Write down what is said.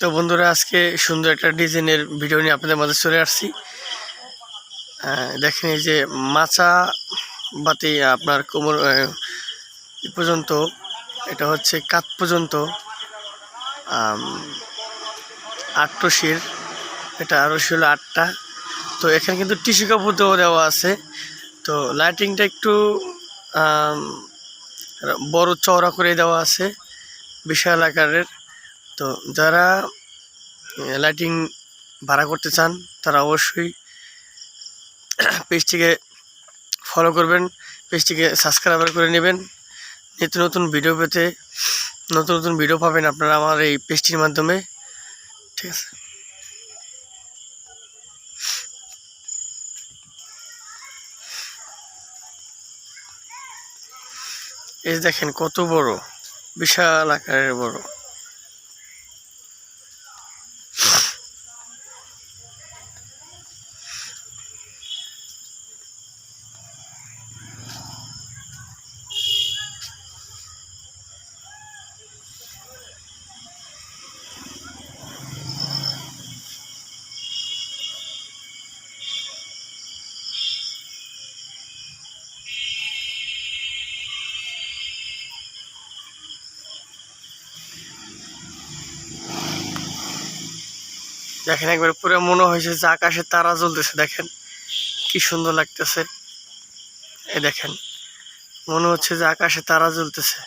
তো বন্ধুরা, আজকে সুন্দর একটা ডিজাইনের ভিডিও নিয়ে আপনাদের মাঝে চলে আসছি। দেখেন এই যে মাচা বাতি আপনার কোমর পর্যন্ত, এটা হচ্ছে কাত পর্যন্ত। আম, শির এটা রশি হলো আটটা। তো এখানে কিন্তু টিস্যু কাপড় দেওয়া আছে। তো লাইটিংটা একটু বড় চওড়া করে দেওয়া আছে বিশাল আকারের। তো যারা লাইটিং ভাড়া করতে চান তারা অবশ্যই পেজটিকে ফলো করবেন পেজটিকে সাবস্ক্রাইবার করে নেবেন। নিত্য নতুন ভিডিও পেতে নতুন নতুন ভিডিও পাবেন আপনারা আমার এই পেজটির মাধ্যমে। ঠিক আছে। এই দেখেন কত বড় বিশাল আকারের বড়। দেখেন একবার পুরো মনে হয়েছে যে আকাশে তারা জ্বলতেছে, দেখেন কি সুন্দর লাগতেছে। এই দেখেন, মনে হচ্ছে যে আকাশে তারা জ্বলতেছে।